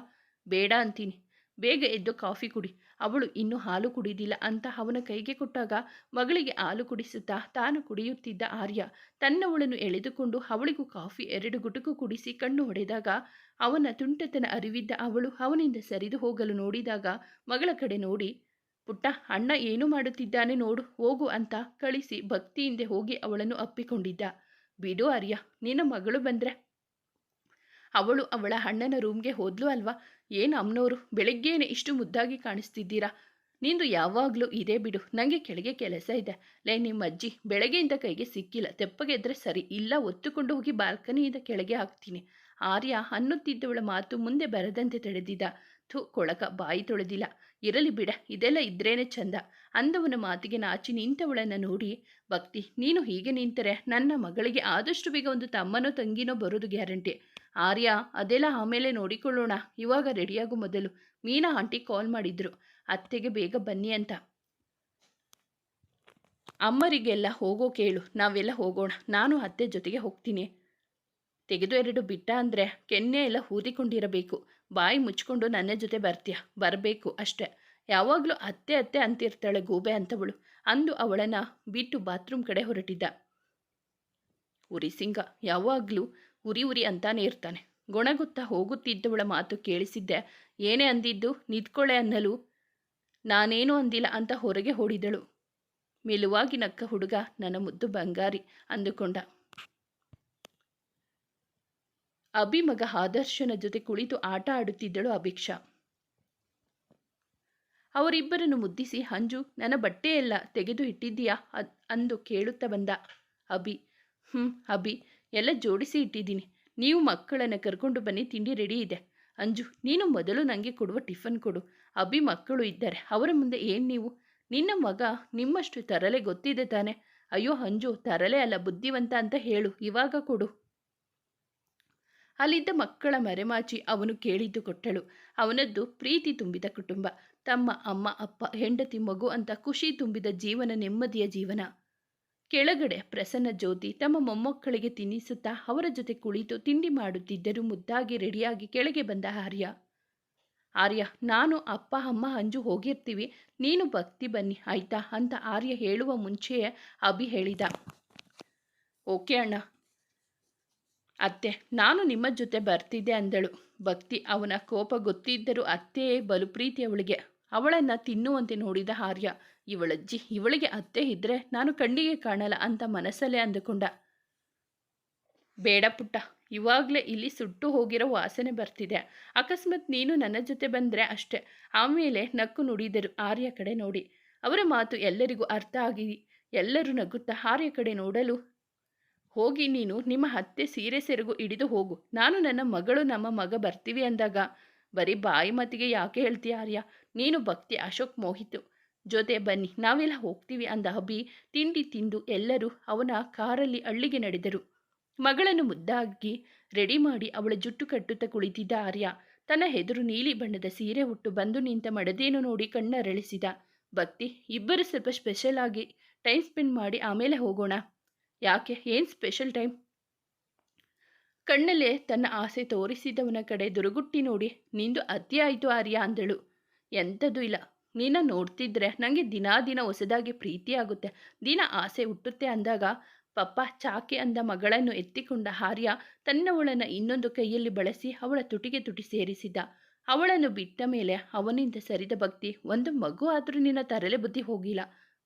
ಬೇಡ ಅಂತೀನಿ. ಬೇಗ ಎದ್ದು ಕಾಫಿ ಕುಡಿ. ಅವಳು ಇನ್ನೂ ಹಾಲು ಕುಡಿದಿಲ್ಲ ಅಂತ ಅವನ ಕೈಗೆ ಕೊಟ್ಟಾಗ ಮಗಳಿಗೆ ಹಾಲು ಕುಡಿಸುತ್ತಾ ತಾನು ಕುಡಿಯುತ್ತಿದ್ದ ಆರ್ಯ ತನ್ನವಳನ್ನು ಎಳೆದುಕೊಂಡು ಅವಳಿಗೂ ಕಾಫಿ ಎರಡು ಗುಟುಕು ಕುಡಿಸಿ ಕಣ್ಣು ಹೊಡೆದಾಗ ಅವನ ತುಂಟತನ ಅರಿವಿದ್ದ ಅವಳು ಅವನಿಂದ ಸರಿದು ಹೋಗಲು ನೋಡಿದಾಗ ಮಗಳ ಕಡೆ ನೋಡಿ, ಪುಟ್ಟ, ಅಣ್ಣ ಏನು ಮಾಡುತ್ತಿದ್ದಾನೆ ನೋಡು, ಹೋಗು ಅಂತ ಕಳಿಸಿ ಭಕ್ತಿಯಿಂದ ಹೋಗಿ ಅವಳನ್ನು ಅಪ್ಪಿಕೊಂಡಿದ್ದ. ಬಿಡು ಆರ್ಯ, ನಿನ್ನ ಮಗಳು ಬಂದ್ರೆ. ಅವಳು ಅವಳ ಅಣ್ಣನ ರೂಮ್ಗೆ ಹೋದ್ಲು ಅಲ್ವಾ? ಏನು ಅಮ್ಮನವರು ಬೆಳಗ್ಗೆನೆ ಇಷ್ಟು ಮುದ್ದಾಗಿ ಕಾಣಿಸ್ತಿದ್ದೀರಾ? ನಿಂದು ಯಾವಾಗಲೂ ಇದೇ ಬಿಡು ನನಗೆ ಕೆಳಗೆ ಕೆಲಸ ಇದೆ. ಲೇ ನಿಮ್ಮ ಅಜ್ಜಿ ಬೆಳಗ್ಗೆಯಿಂದ ಕೈಗೆ ಸಿಕ್ಕಿಲ್ಲ ತೆಪ್ಪಗೆ ಇದ್ರೆ ಸರಿ, ಇಲ್ಲ, ಒತ್ತುಕೊಂಡು ಹೋಗಿ ಬಾಲ್ಕನಿಯಿಂದ ಕೆಳಗೆ ಹಾಕ್ತೀನಿ. ಆರ್ಯ ಅನ್ನುತ್ತಿದ್ದವಳ ಮಾತು ಮುಂದೆ ಬರದಂತೆ ತಡೆದಿದ್ದ. ಥು, ಕೊಳಕ, ಬಾಯಿ ತೊಳೆದಿಲ್ಲ. ಇರಲಿ ಬಿಡ, ಇದೆಲ್ಲ ಇದ್ರೇನೆ ಚಂದ. ಅಂದವನ ಮಾತಿಗೆ ನಾಚಿ ನಿಂತವಳನ್ನು ನೋಡಿ, ಭಕ್ತಿ, ನೀನು ಹೀಗೆ ನಿಂತರೆ ನನ್ನ ಮಗಳಿಗೆ ಆದಷ್ಟು ಬೇಗ ಒಂದು ತಮ್ಮನೋ, ತಂಗಿನೋ ಬರೋದು ಗ್ಯಾರಂಟಿ. ಆರ್ಯ, ಅದೆಲ್ಲ ಆಮೇಲೆ ನೋಡಿಕೊಳ್ಳೋಣ. ಇವಾಗ ರೆಡಿಯಾಗೋ ಮೊದಲು. ಮೀನಾ ಆಂಟಿ ಕಾಲ್ ಮಾಡಿದ್ರು. ಅತ್ತೆಗೆ ಬೇಗ ಬನ್ನಿ ಅಂತ. ಅಮ್ಮರಿಗೆಲ್ಲ ಹೋಗೋ ಕೇಳು. ನಾವೆಲ್ಲ ಹೋಗೋಣ. ನಾನು ಅತ್ತೆ ಜೊತೆಗೆ ಹೋಗ್ತೀನಿ. ತೆಗೆದು ಎರಡು ಬಿಟ್ಟ ಅಂದರೆ ಕೆನ್ನೆ ಎಲ್ಲ ಊದಿಕೊಂಡಿರಬೇಕು. ಬಾಯಿ ಮುಚ್ಕೊಂಡು ನನ್ನ ಜೊತೆ ಬರ್ತೀಯ? ಬರಬೇಕು ಅಷ್ಟೆ. ಯಾವಾಗಲೂ ಅತ್ತೆ ಅತ್ತೆ ಅಂತಿರ್ತಾಳೆ ಗೂಬೆ ಅಂತವಳು. ಅಂದು ಅವಳನ್ನು ಬಿಟ್ಟು ಬಾತ್ರೂಮ್ ಕಡೆ ಹೊರಟಿದ್ದ. ಉರಿಸಿಂಗ ಯಾವಾಗಲೂ ಉರಿ ಉರಿ ಅಂತಾನೆ ಇರ್ತಾನೆ. ಗೊಣಗುತ್ತಾ ಹೋಗುತ್ತಿದ್ದವಳ ಮಾತು ಕೇಳಿಸಿದ್ದೆ. ಏನೇ ಅಂದಿದ್ದು? ನಿಂತ್ಕೊಳ್ಳೆ ಅನ್ನಲು. ನಾನೇನು ಅಂದಿಲ್ಲ ಅಂತ ಹೊರಗೆ ಹೊಡಿದಳು ಮೆಲುವಾಗಿ ನಕ್ಕ ಹುಡುಗ, ನನ್ನ ಮುದ್ದು ಬಂಗಾರಿ ಅಂದುಕೊಂಡ. ಅಭಿಮಗ ಆದರ್ಶನ ಜೊತೆ ಕುಳಿತು ಆಟ ಆಡುತ್ತಿದ್ದಳು ಅಭಿಕ್ಷಾ. ಅವರಿಬ್ಬರನ್ನು ಮುದ್ದಿಸಿ ಹಂಜು ನನ್ನ ಬಟ್ಟೆಯೆಲ್ಲ ತೆಗೆದು ಇಟ್ಟಿದ್ದೀಯಾ? ಅದ್ ಅಂದು ಕೇಳುತ್ತಾ ಬಂದ ಅಭಿ. ಹ್ಞೂ ಅಭಿ. ಎಲ್ಲ ಜೋಡಿಸಿ ಇಟ್ಟಿದ್ದೀನಿ. ನೀವು ಮಕ್ಕಳನ್ನು ಕರ್ಕೊಂಡು ಬನ್ನಿ, ತಿಂಡಿ ರೆಡಿ ಇದೆ. ಅಂಜು, ನೀನು ಮೊದಲು ನನಗೆ ಕೊಡುವ ಟಿಫನ್ ಕೊಡು. ಅಭಿ ಮಕ್ಕಳು ಇದ್ದಾರೆ. ಅವರ ಮುಂದೆ ಏನು ನೀವು? ನಿನ್ನ ಮಗ ನಿಮ್ಮಷ್ಟು ತರಲೆ ಗೊತ್ತಿದೆ ತಾನೆ. ಅಯ್ಯೋ ಅಂಜು, ತರಲೆ ಅಲ್ಲ, ಬುದ್ಧಿವಂತ ಅಂತ ಹೇಳು. ಇವಾಗ ಕೊಡು. ಅಲ್ಲಿದ್ದ ಮಕ್ಕಳ ಮರೆಮಾಚಿ ಅವನು ಕೇಳಿದ್ದು ಕೊಟ್ಟಳು. ಅವನದ್ದು ಪ್ರೀತಿ ತುಂಬಿದ ಕುಟುಂಬ. ತಮ್ಮ ಅಮ್ಮ, ಅಪ್ಪ, ಹೆಂಡತಿ, ಮಗು ಅಂತ ಖುಷಿ ತುಂಬಿದ ಜೀವನ ನೆಮ್ಮದಿಯ ಜೀವನ. ಕೆಳಗಡೆ ಪ್ರಸನ್ನ ಜ್ಯೋತಿ ತಮ್ಮ ಮೊಮ್ಮಕ್ಕಳಿಗೆ ತಿನ್ನಿಸುತ್ತಾ ಅವರ ಜೊತೆ ಕುಳಿತು ತಿಂಡಿ ಮಾಡುತ್ತಿದ್ದರು ಮುದ್ದಾಗಿ ರೆಡಿಯಾಗಿ ಕೆಳಗೆ ಬಂದ ಆರ್ಯ. ಆರ್ಯ, ನಾನು ಅಪ್ಪ, ಅಮ್ಮ, ಅಂಜು ಹೋಗಿರ್ತೀವಿ. ನೀನು ಭಕ್ತಿ ಬನ್ನಿ, ಆಯ್ತಾ? ಅಂತ ಆರ್ಯ ಹೇಳುವ ಮುಂಚೆಯೇ ಅಭಿ ಹೇಳಿದ. ಓಕೆ ಅಣ್ಣ. ಅತ್ತೆ, ನಾನು ನಿಮ್ಮ ಜೊತೆ ಬರ್ತಿದ್ದೆ ಅಂದಳು. ಭಕ್ತಿ, ಅವನ ಕೋಪ ಗೊತ್ತಿದ್ದರೂ ಅತ್ತೆಯೇ ಬಲು ಪ್ರೀತಿ ಅವಳಿಗೆ. ಅವಳನ್ನು ತಿನ್ನುವಂತೆ ನೋಡಿದ ಆರ್ಯ ಇವಳಜ್ಜಿ ಇವಳಿಗೆ ಅತ್ತೆ ಇದ್ರೆ ನಾನು ಕಣ್ಣಿಗೆ ಕಾಣಲ್ಲ ಅಂತ ಮನಸ್ಸಲ್ಲೇ ಅಂದುಕೊಂಡ. ಬೇಡ ಪುಟ್ಟ, ಇವಾಗಲೇ ಇಲ್ಲಿ ಸುಟ್ಟು ಹೋಗಿರೋ ವಾಸನೆ ಬರ್ತಿದೆ. ಅಕಸ್ಮಾತ್ ನೀನು ನನ್ನ ಜೊತೆ ಬಂದರೆ ಅಷ್ಟೆ. ಆಮೇಲೆ ನಕ್ಕು ನುಡಿದರು ಆರ್ಯ ಕಡೆ ನೋಡಿ. ಅವರ ಮಾತು ಎಲ್ಲರಿಗೂ ಅರ್ಥ ಆಗಿ, ಎಲ್ಲರೂ ನಗುತ್ತಾ ಆರ್ಯ ಕಡೆ ನೋಡಲು, ಹೋಗಿ ನೀನು ನಿಮ್ಮ ಅತ್ತೆ ಸೀರೆ ಸೆರಗು ಹಿಡಿದು ಹೋಗು. ನಾನು ನನ್ನ ಮಗಳು, ನಮ್ಮ ಮಗ ಬರ್ತೀವಿ ಅಂದಾಗ. ಬರೀ ಬಾಯಿ ಮತಿಗೆ ಯಾಕೆ ಹೇಳ್ತೀಯ ಆರ್ಯ? ನೀನು ಭಕ್ತಿ ಅಶೋಕ್ ಮೋಹಿತು. ಜೊತೆ ಬನ್ನಿ. ನಾವೆಲ್ಲ ಹೋಗ್ತೀವಿ ಅಂದ ಅಭಿ ತಿಂಡಿ ತಿಂದು ಎಲ್ಲರೂ ಅವನ ಕಾರಲ್ಲಿ ಹಳ್ಳಿಗೆ ನಡೆದರು. ಮಗಳನ್ನು ಮುದ್ದಾಗಿ ರೆಡಿ ಮಾಡಿ ಅವಳ ಜುಟ್ಟು ಕಟ್ಟುತ್ತಾ ಕುಳಿತಿದ್ದ ಆರ್ಯ. ತನ್ನ ಹೆದರು ನೀಲಿ ಬಣ್ಣದ ಸೀರೆ ಉಟ್ಟು ಬಂದು ನಿಂತ ಮಡದೇನು ನೋಡಿ ಕಣ್ಣರಳಿಸಿದ. ಭಕ್ತಿ, ಇಬ್ಬರು ಸ್ವಲ್ಪ ಸ್ಪೆಷಲ್ ಆಗಿ ಟೈಮ್ ಸ್ಪೆಂಡ್ ಮಾಡಿ ಆಮೇಲೆ ಹೋಗೋಣ. ಯಾಕೆ? ಏನು ಸ್ಪೆಷಲ್ ಟೈಮ್ ಕಣ್ಣಲ್ಲೇ ತನ್ನ ಆಸೆ ತೋರಿಸಿದವನ ಕಡೆ ದುರುಗುಟ್ಟಿ ನೋಡಿ, ನಿಂದು ಅತಿ ಆಯಿತು ಆರ್ಯ ಅಂದಳು. ಎಂಥದ್ದು ಇಲ್ಲ. ನಿನ್ನ ನೋಡ್ತಿದ್ರೆ ನನಗೆ ದಿನಾ ದಿನ ಹೊಸದಾಗಿ ಪ್ರೀತಿ ಆಗುತ್ತೆ. ದಿನ ಆಸೆ ಹುಟ್ಟುತ್ತೆ ಅಂದಾಗ, ಪಪ್ಪ ಚಾಕೆ ಅಂದ ಮಗಳನ್ನು ಎತ್ತಿಕೊಂಡ ಹಾರ್ಯ ತನ್ನವಳನ್ನು ಇನ್ನೊಂದು ಕೈಯಲ್ಲಿ ಬಳಸಿ ಅವಳ ತುಟಿಗೆ ತುಟಿ ಸೇರಿಸಿದ. ಅವಳನ್ನು ಬಿಟ್ಟ ಮೇಲೆ ಅವನಿಂದ ಸರಿದ ಭಕ್ತಿ, ಒಂದು ಮಗು ಆದರೂ ನಿನ್ನ ತರಲೆ ಬುದ್ಧಿ ಹೋಗಿಲ್ಲ.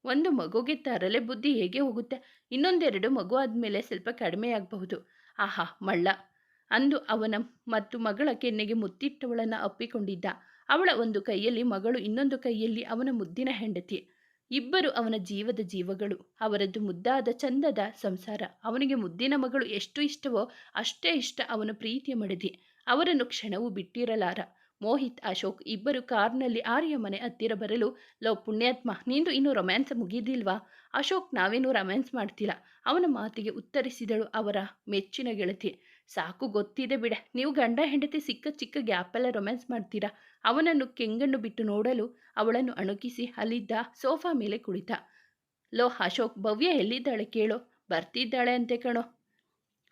ಒಂದು ಮಗುಗೆ ತರಲೆ ಬುದ್ಧಿ ಹೇಗೆ ಹೋಗುತ್ತೆ? ಇನ್ನೊಂದೆರಡು ಮಗು ಆದಮೇಲೆ ಸ್ವಲ್ಪ ಕಡಿಮೆ ಆಗಬಹುದು. ಆಹಾ ಮಳ್ಳ, ಅಂದು ಅವನ ಮತ್ತು ಮಗಳ ಕೆನ್ನೆಗೆ ಮುತ್ತಿಟ್ಟವಳನ್ನು ಅಪ್ಪಿಕೊಂಡಿದ್ದ. ಅವಳ ಒಂದು ಕೈಯಲ್ಲಿ, ಮಗಳು ಇನ್ನೊಂದು ಕೈಯಲ್ಲಿ ಅವನ ಮುದ್ದಿನ ಹೆಂಡತಿ. ಇಬ್ಬರು ಅವನ ಜೀವದ ಜೀವಗಳು, ಅವರದ್ದು ಮುದ್ದಾದ ಚಂದದ ಸಂಸಾರ. ಅವನಿಗೆ ಮುದ್ದಿನ ಮಗಳು ಎಷ್ಟು ಇಷ್ಟವೋ ಅಷ್ಟೇ ಇಷ್ಟ ಅವನ ಪ್ರೀತಿಯ ಮಡದಿ. ಅವರನ್ನು ಕ್ಷಣವೂ ಬಿಟ್ಟಿರಲಾರ. ಮೋಹಿತ್, ಅಶೋಕ್ ಇಬ್ಬರು ಕಾರ್ನಲ್ಲಿ ಆರ್ಯ ಮನೆ ಹತ್ತಿರ ಬರಲು, ಲವ್ ಪುಣ್ಯಾತ್ಮ, ನೀನು ಇನ್ನೂ ರೊಮ್ಯಾನ್ಸ್ ಮುಗಿದಿಲ್ವಾ? ಅಶೋಕ್ ನಾವೇನು ರೊಮ್ಯಾನ್ಸ್ ಮಾಡ್ತಿಲ್ಲ. ಅವನ ಮಾತಿಗೆ ಉತ್ತರಿಸಿದಳು ಅವರ ಮೆಚ್ಚಿನ ಗೆಳತಿ. ಸಾಕು, ಗೊತ್ತಿದೆ ಬಿಡ. ನೀವು ಗಂಡ, ಹೆಂಡತಿ, ಸಿಕ್ಕ, ಚಿಕ್ಕ ಗ್ಯಾಪೆಲ್ಲ ರೊಮ್ಯಾನ್ಸ್ ಮಾಡ್ತೀರಾ? ಅವನನ್ನು ಕೆಂಗಣ್ಣು ಬಿಟ್ಟು ನೋಡಲು ಅವಳನ್ನು ಅಣುಕಿಸಿ ಅಲ್ಲಿದ್ದ ಸೋಫಾ ಮೇಲೆ ಕುಳಿತ. ಲೋ, ಅಶೋಕ್, ಭವ್ಯ ಎಲ್ಲಿದ್ದಾಳೆ ಕೇಳೋ. ಬರ್ತಿದ್ದಾಳೆ ಅಂತೆ ಕಣೋ.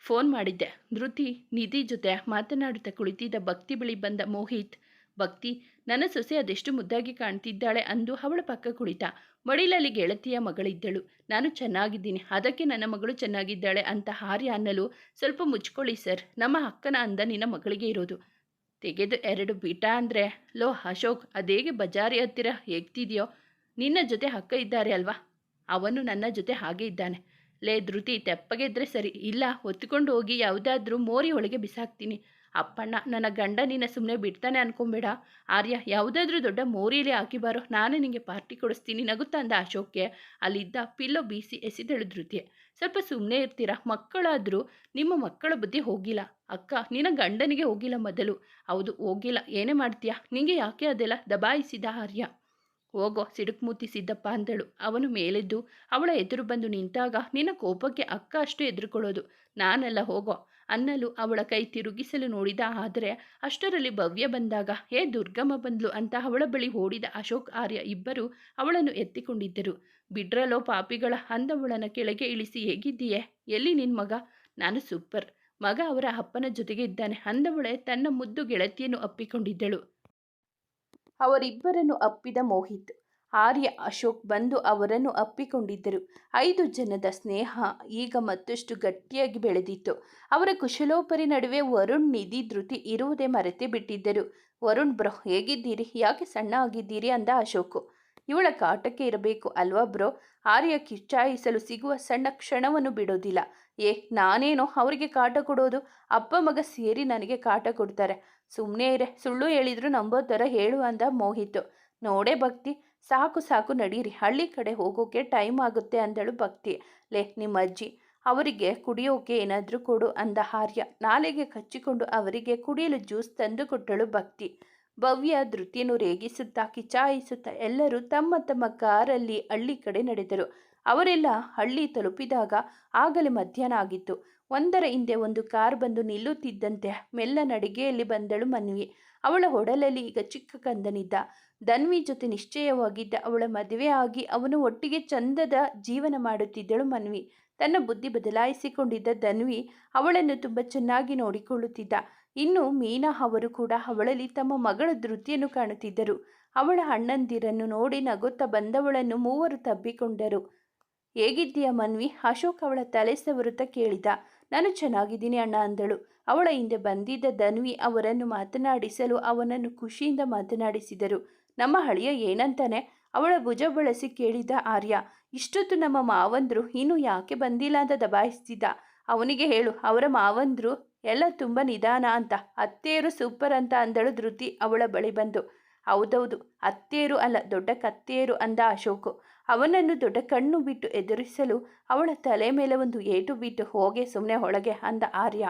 ಫೋನ್ ಮಾಡಿದ್ದೆ. ಧೃತಿ, ನಿಧಿ ಜೊತೆ ಮಾತನಾಡುತ್ತಾ ಕುಳಿತಿದ್ದ ಭಕ್ತಿ ಬಳಿ ಬಂದ ಮೋಹಿತ್, ಭಕ್ತಿ, ನನ್ನ ಸೊಸೆ ಅದೆಷ್ಟು ಮುದ್ದಾಗಿ ಕಾಣ್ತಿದ್ದಾಳೆ ಅಂದು ಅವಳ ಪಕ್ಕ ಕುಳಿತ. ಮಡಿಲಲ್ಲಿ ಗೆಳತಿಯ ಮಗಳಿದ್ದಳು. ನಾನು ಚೆನ್ನಾಗಿದ್ದೀನಿ. ಅದಕ್ಕೆ ನನ್ನ ಮಗಳು ಚೆನ್ನಾಗಿದ್ದಾಳೆ ಅಂತ ಹಾರ್ಯ ಅನ್ನಲು ಸ್ವಲ್ಪ ಮುಚ್ಕೊಳ್ಳಿ ಸರ್. ನಮ್ಮ ಅಕ್ಕನ ಅಂದ ನಿನ್ನ ಮಗಳಿಗೆ ಇರೋದು. ತೆಗೆದು ಎರಡು ಬೀಟ ಅಂದರೆ, ಲೋ ಅಶೋಕ್ ಅದೇಗೆ ಬಜಾರಿ ಹತ್ತಿರ ಹೇಗ್ತಿದೆಯೋ? ನಿನ್ನ ಜೊತೆ ಅಕ್ಕ ಇದ್ದಾರೆ ಅಲ್ವಾ? ಅವನು ನನ್ನ ಜೊತೆ ಹಾಗೆ ಇದ್ದಾನೆ. ಲೇ ಧೃತಿ ತೆಪ್ಪಗೆ ಇದ್ರೆ ಸರಿ. ಇಲ್ಲ, ಹೊತ್ಕೊಂಡು ಹೋಗಿ ಯಾವುದಾದ್ರೂ ಮೋರಿ ಒಳಗೆ ಬಿಸಾಕ್ತೀನಿ. ಅಪ್ಪಣ್ಣ, ನನ್ನ ಗಂಡ ನಿನ್ನ ಸುಮ್ಮನೆ ಬಿಡ್ತಾನೆ ಅನ್ಕೊಂಬೇಡ. ಆರ್ಯ, ಯಾವುದಾದ್ರೂ ದೊಡ್ಡ ಮೋರಿಯಲ್ಲಿ ಹಾಕಿ ಬಾರೋ. ನಾನೇ ನಿನಗೆ ಪಾರ್ಟಿ ಕೊಡಿಸ್ತೀನಿ. ನಗುತ್ತಾ ಅಂದ ಅಶೋಕ್ಗೆ. ಅಲ್ಲಿದ್ದ ಪಿಲ್ಲೋ ಬೀಸಿ ಎಸೆದಳು ಧೃತಿ. ಸ್ವಲ್ಪ ಸುಮ್ಮನೆ ಇರ್ತೀರಾ? ಮಕ್ಕಳಾದರೂ ನಿಮ್ಮ ಮಕ್ಕಳ ಬುದ್ಧಿ ಹೋಗಿಲ್ಲ. ಅಕ್ಕ, ನಿನ್ನ ಗಂಡನಿಗೆ ಹೋಗಿಲ್ಲ ಮೊದಲು. ಹೌದು, ಹೋಗಿಲ್ಲ. ಏನೇ ಮಾಡ್ತೀಯಾ? ನಿಂಗೆ ಯಾಕೆ ಅದೆಲ್ಲ ದಬಾಯಿಸಿದ ಆರ್ಯ? ಹೋಗೋ ಸಿಡುಕ್ಮೂತಿ ಸಿದ್ದಪ್ಪ ಅಂದಳು. ಅವನು ಮೇಲೆದ್ದು, ಅವಳ ಎದುರು ಬಂದು ನಿಂತಾಗ ನಿನ್ನ ಕೋಪಕ್ಕೆ ಅಕ್ಕ ಅಷ್ಟು ಎದುರುಕೊಳ್ಳೋದು, ನಾನಲ್ಲ ಹೋಗೋ ಅನ್ನಲು ಅವಳ ಕೈ ತಿರುಗಿಸಲು ನೋಡಿದ, ಆದರೆ ಅಷ್ಟರಲ್ಲಿ ಭವ್ಯ ಬಂದಾಗ, ಹೇ ದುರ್ಗಮ್ಮ ಬಂದ್ಲು ಅಂತ ಅವಳ ಬಳಿ ಓಡಿದ ಅಶೋಕ್ ಆರ್ಯ ಇಬ್ಬರು ಅವಳನ್ನು ಎತ್ತಿಕೊಂಡಿದ್ದರು. ಬಿಡ್ರಲೋ ಪಾಪಿಗಳ ಅಂದವಳನ ಕೆಳಗೆ ಇಳಿಸಿ ಹೇಗಿದ್ದೀಯೆ? ಎಲ್ಲಿ ನಿನ್ನ ಮಗ? ನಾನು ಸೂಪರ್. ಮಗ ಅವರ ಅಪ್ಪನ ಜೊತೆಗೆ ಇದ್ದಾನೆ. ಅಂದವಳೆ ತನ್ನ ಮುದ್ದು ಗೆಳತಿಯನ್ನು ಅಪ್ಪಿಕೊಂಡಿದ್ದಳು. ಅವರಿಬ್ಬರನ್ನು ಅಪ್ಪಿದ ಮೋಹಿತ್. ಆರ್ಯ, ಅಶೋಕ್ ಬಂದು ಅವರನ್ನು ಅಪ್ಪಿಕೊಂಡಿದ್ದರು. ಐದು ಜನದ ಸ್ನೇಹ ಈಗ ಮತ್ತಷ್ಟು ಗಟ್ಟಿಯಾಗಿ ಬೆಳೆದಿತ್ತು. ಅವರ ಕುಶಲೋಪರಿ ನಡುವೆ ವರುಣ್ ನಿಧಿ ಧೃತಿ ಇರುವುದೇ ಮರೆತೇ ಬಿಟ್ಟಿದ್ದರು. ವರುಣ್, ಬ್ರೋ, ಹೇಗಿದ್ದೀರಿ? ಯಾಕೆ ಸಣ್ಣ ಆಗಿದ್ದೀರಿ? ಅಂದ ಅಶೋಕು. ಇವಳ ಕಾಟಕ್ಕೆ ಇರಬೇಕು ಅಲ್ವಾ, ಬ್ರೋ? ಆರ್ಯ ಕಿಚ್ಚಾಯಿಸಲು ಸಿಗುವ ಸಣ್ಣ ಕ್ಷಣವನ್ನು ಬಿಡೋದಿಲ್ಲ. ಏ, ನಾನೇನೋ ಅವರಿಗೆ ಕಾಟ ಕೊಡೋದು? ಅಪ್ಪ, ಮಗ ಸೇರಿ ನನಗೆ ಕಾಟ ಕೊಡ್ತಾರೆ. ಸುಮ್ಮನೆ ಇರೆ, ಸುಳ್ಳು ಹೇಳಿದ್ರು ನಂಬೋ ಥರ ಹೇಳು ಅಂದ ಮೋಹಿತ್. ನೋಡೇ ಭಕ್ತಿ, ಸಾಕು ಸಾಕು ನಡೀರಿ, ಹಳ್ಳಿ ಕಡೆ ಹೋಗೋಕೆ ಟೈಮ್ ಆಗುತ್ತೆ ಅಂದಳು ಭಕ್ತಿ. ಲೇ, ನಿಮ್ಮ ಅಜ್ಜಿ, ಅವರಿಗೆ ಕುಡಿಯೋಕೆ ಏನಾದರೂ ಕೊಡು ಅಂದ ಹಾರ್ಯ ನಾಲೆಗೆ ಕಚ್ಚಿಕೊಂಡು ಅವರಿಗೆ ಕುಡಿಯಲು ಜ್ಯೂಸ್ ತಂದು ಕೊಟ್ಟಳು ಭಕ್ತಿ. ಭವ್ಯ ಧೃತಿಯನ್ನು ರೇಗಿಸುತ್ತಾ ಕಿಚಾಯಿಸುತ್ತಾ ಎಲ್ಲರೂ ತಮ್ಮ ತಮ್ಮ ಕಾರಲ್ಲಿ ಹಳ್ಳಿ ಕಡೆ ನಡೆದರು. ಅವರೆಲ್ಲ ಹಳ್ಳಿ ತಲುಪಿದಾಗ ಆಗಲೇ ಮಧ್ಯಾಹ್ನ ಆಗಿತ್ತು. ಒಂದರ ಹಿಂದೆ ಒಂದು ಕಾರ್ ಬಂದು ನಿಲ್ಲುತ್ತಿದ್ದಂತೆ ಮೆಲ್ಲ ನಡಿಗೆಯಲ್ಲಿ ಬಂದಳು ಮನ್ವಿ ಅವಳ ಒಡಲಲ್ಲಿ ಈಗ ಚಿಕ್ಕ ಕಂದನಿದ್ದ. ಧನ್ವಿ ಜೊತೆ ನಿಶ್ಚಯವಾಗಿದ್ದ ಅವಳ ಮದುವೆ ಆಗಿ ಅವನು ಒಟ್ಟಿಗೆ ಚಂದದ ಜೀವನ ಮಾಡುತ್ತಿದ್ದಳು ಮನ್ವಿ. ತನ್ನ ಬುದ್ಧಿ ಬದಲಾಯಿಸಿಕೊಂಡಿದ್ದ ಧನ್ವಿ ಅವಳನ್ನು ತುಂಬ ಚೆನ್ನಾಗಿ ನೋಡಿಕೊಳ್ಳುತ್ತಿದ್ದ. ಇನ್ನು ಮೀನಾ ಅವರು ಕೂಡ ಅವಳಲ್ಲಿ ತಮ್ಮ ಮಗಳ ಧೃತಿಯನ್ನು ಕಾಣುತ್ತಿದ್ದರು. ಅವಳ ಅಣ್ಣಂದಿರನ್ನು ನೋಡಿ ನಗುತ್ತಾ ಬಂದವಳನ್ನು ಮೂವರು ತಬ್ಬಿಕೊಂಡರು. ಹೇಗಿದ್ದೀಯ ಮನ್ವಿ? ಅಶೋಕ್ ಅವಳ ತಲೆ ಸವರುತ್ತ ಕೇಳಿದ. ನಾನು ಚೆನ್ನಾಗಿದ್ದೀನಿ ಅಣ್ಣ ಅಂದಳು. ಅವಳ ಹಿಂದೆ ಬಂದಿದ್ದ ಧನ್ವಿ ಅವರನ್ನು ಮಾತನಾಡಿಸಲು ಅವನನ್ನು ಖುಷಿಯಿಂದ ಮಾತನಾಡಿಸಿದರು. ನಮ್ಮ ಹಳಿಯ ಏನಂತಾನೆ? ಅವಳ ಭುಜ ಬಳಸಿ ಕೇಳಿದ ಆರ್ಯ, ಇಷ್ಟೊತ್ತು ನಮ್ಮ ಮಾವಂದ್ರು ಇನ್ನೂ ಯಾಕೆ ಬಂದಿಲ್ಲ ಅಂತ ದಬಾಯಿಸ್ತಿದ್ದ? ಅವನಿಗೆ ಹೇಳು, ಅವರ ಮಾವಂದ್ರು ಎಲ್ಲ ತುಂಬ ನಿಧಾನ ಅಂತ, ಅತ್ತೆಯರು ಸೂಪರ್ ಅಂತ ಅಂದಳು ಧೃತಿ ಅವಳ ಬಳಿ ಬಂದು. ಹೌದೌದು, ಅತ್ತೆಯರು ಅಲ್ಲ, ದೊಡ್ಡ ಕತ್ತೆಯರು ಅಂದ ಅಶೋಕು. ಅವನನ್ನು ದೊಡ್ಡ ಕಣ್ಣು ಬಿಟ್ಟು ಎದುರಿಸಲು ಅವಳ ತಲೆ ಮೇಲೆ ಒಂದು ಏಟು ಬಿಟ್ಟು ಹೋಗೆ ಸುಮ್ಮನೆ ಒಳಗೆ ಅಂದ ಆರ್ಯ.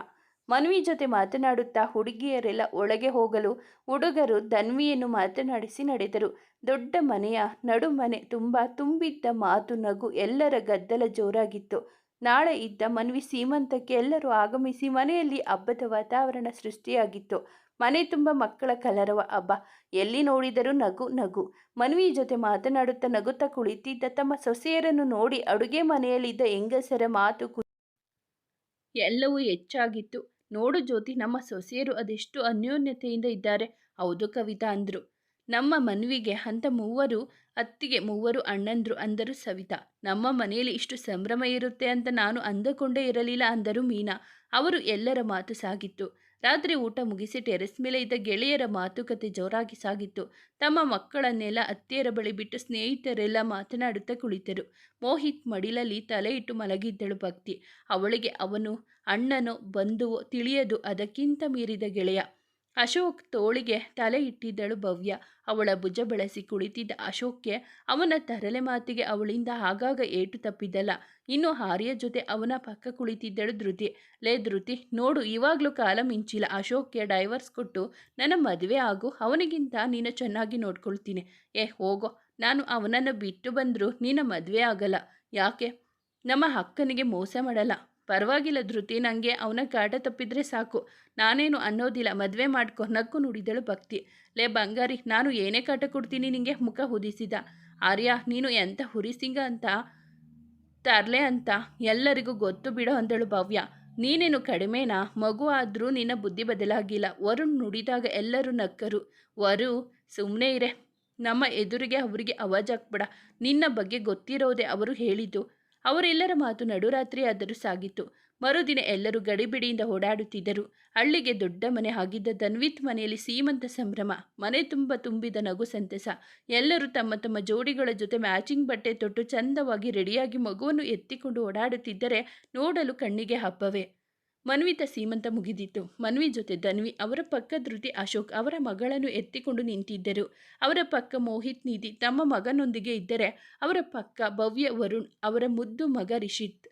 ಮನ್ವಿ ಜೊತೆ ಮಾತನಾಡುತ್ತಾ ಹುಡುಗಿಯರೆಲ್ಲ ಒಳಗೆ ಹೋಗಲು ಹುಡುಗರು ಧನ್ವಿಯನ್ನು ಮಾತನಾಡಿಸಿ ನಡೆದರು. ದೊಡ್ಡ ಮನೆಯ ನಡುಮನೆ ತುಂಬ ತುಂಬಿದ್ದ ಮಾತು ನಗು ಎಲ್ಲರ ಗದ್ದಲ ಜೋರಾಗಿತ್ತು. ನಾಳೆ ಇದ್ದ ಮನ್ವಿ ಸೀಮಂತಕ್ಕೆ ಎಲ್ಲರೂ ಆಗಮಿಸಿ ಮನೆಯಲ್ಲಿ ಹಬ್ಬದ ವಾತಾವರಣ ಸೃಷ್ಟಿಯಾಗಿತ್ತು. ಮನೆ ತುಂಬ ಮಕ್ಕಳ ಕಲರವ ಹಬ್ಬ ಎಲ್ಲಿ ನೋಡಿದರೂ ನಗು ನಗು! ಮನವಿ ಜೊತೆ ಮಾತನಾಡುತ್ತಾ ನಗುತ್ತಾ ಕುಳಿತಿದ್ದ ತಮ್ಮ ಸೊಸೆಯರನ್ನು ನೋಡಿ ಅಡುಗೆ ಮನೆಯಲ್ಲಿದ್ದ ಹೆಂಗಸರ ಮಾತು ಕು ಎಲ್ಲವೂ ಹೆಚ್ಚಾಗಿತ್ತು. ನೋಡು ಜ್ಯೋತಿ, ನಮ್ಮ ಸೊಸೆಯರು ಅದೆಷ್ಟು ಅನ್ಯೋನ್ಯತೆಯಿಂದ ಇದ್ದಾರೆ. ಹೌದು ಕವಿತಾ ಅಂದರು. ನಮ್ಮ ಮನವಿಗೆ ಅಂತ ಮೂವರು ಅತ್ತಿಗೆ ಮೂವರು ಅಣ್ಣಂದ್ರು ಅಂದರು ಸವಿತಾ. ನಮ್ಮ ಮನೆಯಲ್ಲಿ ಇಷ್ಟು ಸಂಭ್ರಮ ಇರುತ್ತೆ ಅಂತ ನಾನು ಅಂದುಕೊಂಡೇ ಇರಲಿಲ್ಲ ಅಂದರು ಮೀನಾ. ಅವರು ಎಲ್ಲರ ಮಾತು ಸಾಗಿತ್ತು. ರಾತ್ರಿ ಊಟ ಮುಗಿಸಿ ಟೆರೆಸ್ ಮೇಲೆ ಇದ್ದ ಗೆಳೆಯರ ಮಾತುಕತೆ ಜೋರಾಗಿ ಸಾಗಿತ್ತು. ತಮ್ಮ ಮಕ್ಕಳನ್ನೆಲ್ಲ ಅತ್ತೆಯರ ಬಳಿ ಬಿಟ್ಟು ಸ್ನೇಹಿತರೆಲ್ಲ ಮಾತನಾಡುತ್ತಾ ಕುಳಿತರು. ಮೋಹಿತ್ ಮಡಿಲಲ್ಲಿ ತಲೆ ಇಟ್ಟು ಮಲಗಿದ್ದಳು ಭಕ್ತಿ. ಅವಳಿಗೆ ಅವನು, ಅಣ್ಣನೋ, ಬಂಧುವೋ ತಿಳಿಯದು ಅದಕ್ಕಿಂತ ಮೀರಿದ ಗೆಳೆಯ. ಅಶೋಕ್ ತೋಳಿಗೆ ತಲೆ ಇಟ್ಟಿದ್ದಳು ಭವ್ಯ. ಅವಳ ಭುಜ ಬಳಸಿ ಕುಳಿತಿದ್ದ ಅಶೋಕ್ಗೆ ಅವನ ತರಲೆ ಮಾತಿಗೆ ಅವಳಿಂದ ಆಗಾಗ ಏಟು ತಪ್ಪಿದ್ದಲ್ಲ. ಇನ್ನು ಹಾರಿಯ ಜೊತೆ ಅವನ ಪಕ್ಕ ಕುಳಿತಿದ್ದಳು ಧೃತಿ. ಲೇ ಧೃತಿ, ನೋಡು, ಇವಾಗಲೂ ಕಾಲ ಮಿಂಚಿಲ್ಲ. ಅಶೋಕ್ಗೆ ಡೈವರ್ಸ್ ಕೊಟ್ಟು, ನನ್ನ ಮದುವೆ ಆಗು, ಅವನಿಗಿಂತ ನೀನು ಚೆನ್ನಾಗಿ ನೋಡ್ಕೊಳ್ತೀನಿ. ಏ, ಹೋಗೋ, ನಾನು ಅವನನ್ನು ಬಿಟ್ಟು ಬಂದರೂ ನಿನ್ನ ಮದುವೆ ಆಗಲ್ಲ. ಯಾಕೆ? ನಮ್ಮ ಅಕ್ಕನಿಗೆ ಮೋಸ ಮಾಡಲ್ಲ. ಪರವಾಗಿಲ್ಲ ಧೃತಿ ನನಗೆ ಅವನ ಕಾಟ ತಪ್ಪಿದ್ರೆ ಸಾಕು. ನಾನೇನು ಅನ್ನೋದಿಲ್ಲ, ಮದುವೆ ಮಾಡ್ಕೊ, ನಕ್ಕು ನುಡಿದಳು ಭಕ್ತಿ. ಲೇ ಬಂಗಾರಿ, ನಾನು ಏನೇ ಕಾಟ ಕೊಡ್ತೀನಿ ನಿಂಗೆ? ಮುಖ ಹುದಿಸಿದ. ಆರ್ಯ, ನೀನು ಎಂಥ ಹುರಿಸಿಂಗ ಅಂತ? ತರ್ಲೆ ಅಂತ? ಎಲ್ಲರಿಗೂ ಗೊತ್ತು ಬಿಡೋ ಅಂದಳು ಭವ್ಯ. ನೀನೇನು ಕಡಿಮೆನಾ? ಮಗು ಆದರೂ ನಿನ್ನ ಬುದ್ಧಿ ಬದಲಾಗಿಲ್ಲ. ವರು ನುಡಿದಾಗ ಎಲ್ಲರೂ ನಕ್ಕರು. ವರು ಸುಮ್ಮನೆ ಇರೆ. ನಮ್ಮ ಎದುರಿಗೆ ಅವರಿಗೆ ಅವಾಜಾಕ್ಬೇಡ ನಿನ್ನ ಬಗ್ಗೆ ಗೊತ್ತಿರೋದೆ ಅವರು ಹೇಳಿದ್ದು. ಅವರೆಲ್ಲರ ಮಾತು ನಡುರಾತ್ರಿ ಆದರೂ ಮರುದಿನ ಎಲ್ಲರೂ ಗಡಿಬಿಡಿಯಿಂದ ಓಡಾಡುತ್ತಿದ್ದರು. ಹಳ್ಳಿಗೆ ದೊಡ್ಡ ಮನೆ ಆಗಿದ್ದ ಧನ್ವಿತ್ ಮನೆಯಲ್ಲಿ ಸೀಮಂತ ಸಂಭ್ರಮ, ಮನೆ ತುಂಬ ತುಂಬಿದ ನಗು ಸಂತಸ. ಎಲ್ಲರೂ ತಮ್ಮ ತಮ್ಮ ಜೋಡಿಗಳ ಜೊತೆ ಮ್ಯಾಚಿಂಗ್ ಬಟ್ಟೆ ತೊಟ್ಟು ಚಂದವಾಗಿ ರೆಡಿಯಾಗಿ ಮಗುವನ್ನು ಎತ್ತಿಕೊಂಡು ಓಡಾಡುತ್ತಿದ್ದರೆ ನೋಡಲು ಕಣ್ಣಿಗೆ ಹಬ್ಬವೇ. ಮನ್ವಿತ ಸೀಮಂತ ಮುಗಿದಿತ್ತು. ಮನ್ವಿ ಜೊತೆ ಧನ್ವಿ, ಅವರ ಪಕ್ಕ ಧೃತಿ ಅಶೋಕ್, ಅವರ ಮಗಳನ್ನು ಎತ್ತಿಕೊಂಡು ನಿಂತಿದ್ದರು. ಅವರ ಪಕ್ಕ ಮೋಹಿತ್ ನಿಧಿ ತಮ್ಮ ಮಗನೊಂದಿಗೆ ಇದ್ದರೆ ಅವರ ಪಕ್ಕ ಭವ್ಯ ವರುಣ್, ಅವರ ಮುದ್ದು ಮಗ ರಿಷಿತ್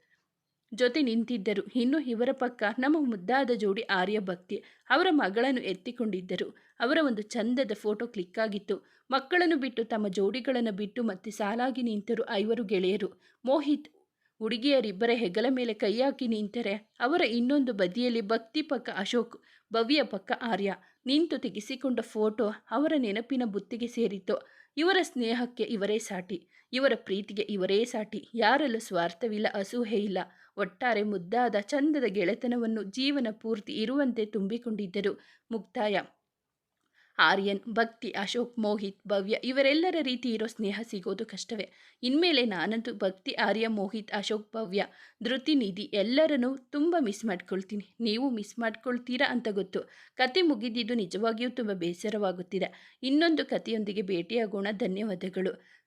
ಜೊತೆ ನಿಂತಿದ್ದರು. ಇನ್ನು ಇವರ ಪಕ್ಕ ನಮ್ಮ ಮುದ್ದಾದ ಜೋಡಿ ಆರ್ಯ ಭಕ್ತಿ, ಅವರ ಮಗಳನ್ನು ಎತ್ತಿಕೊಂಡಿದ್ದರು. ಅವರ ಒಂದು ಚಂದದ ಫೋಟೋ ಕ್ಲಿಕ್ ಆಗಿತ್ತು. ಮಕ್ಕಳನ್ನು ಬಿಟ್ಟು ತಮ್ಮ ಜೋಡಿಗಳನ್ನು ಬಿಟ್ಟು ಮತ್ತೆ ಸಾಲಾಗಿ ನಿಂತರು ಐವರು ಗೆಳೆಯರು. ಮೋಹಿತ್ ಹುಡುಗಿಯರಿಬ್ಬರ ಹೆಗಲ ಮೇಲೆ ಕೈ ಹಾಕಿ ನಿಂತರೆ ಅವರ ಇನ್ನೊಂದು ಬದಿಯಲ್ಲಿ ಭಕ್ತಿ ಪಕ್ಕ ಅಶೋಕ್, ಭವ್ಯ ಪಕ್ಕ ಆರ್ಯ. ನಿಂತು ತೆಗೆಸಿಕೊಂಡ ಫೋಟೋ ಅವರ ನೆನಪಿನ ಬುತ್ತಿಗೆ ಸೇರಿತು ಇವರ ಸ್ನೇಹಕ್ಕೆ ಇವರೇ ಸಾಟಿ, ಇವರ ಪ್ರೀತಿಗೆ ಇವರೇ ಸಾಟಿ. ಯಾರಲ್ಲೂ ಸ್ವಾರ್ಥವಿಲ್ಲ ಅಸೂಹೆ ಇಲ್ಲ. ಒಟ್ಟಾರೆ ಮುದ್ದಾದ, ಚಂದದ ಗೆಳೆತನವನ್ನು ಜೀವನ ಪೂರ್ತಿ ಇರುವಂತೆ ತುಂಬಿಕೊಂಡಿದ್ದರು ಮುಕ್ತಾಯ. ಆರ್ಯನ್, ಭಕ್ತಿ, ಅಶೋಕ್, ಮೋಹಿತ್, ಭವ್ಯ ಇವರೆಲ್ಲರ ರೀತಿ ಇರೋ ಸ್ನೇಹ ಸಿಗೋದು ಕಷ್ಟವೇ. ಇನ್ಮೇಲೆ ನಾನಂತೂ ಭಕ್ತಿ, ಆರ್ಯ, ಮೋಹಿತ್, ಅಶೋಕ್, ಭವ್ಯ, ಧೃತಿ, ನಿಧಿ ಎಲ್ಲರನ್ನೂ ತುಂಬ ಮಿಸ್ ಮಾಡ್ಕೊಳ್ತೀನಿ. ನೀವು ಮಿಸ್ ಮಾಡ್ಕೊಳ್ತೀರಾ ಅಂತ ಗೊತ್ತು. ಕತೆ ಮುಗಿದಿದ್ದು ನಿಜವಾಗಿಯೂ ತುಂಬ ಬೇಸರವಾಗುತ್ತಿದೆ. ಇನ್ನೊಂದು ಕಥೆಯೊಂದಿಗೆ ಭೇಟಿಯಾಗೋಣ. ಧನ್ಯವಾದಗಳು.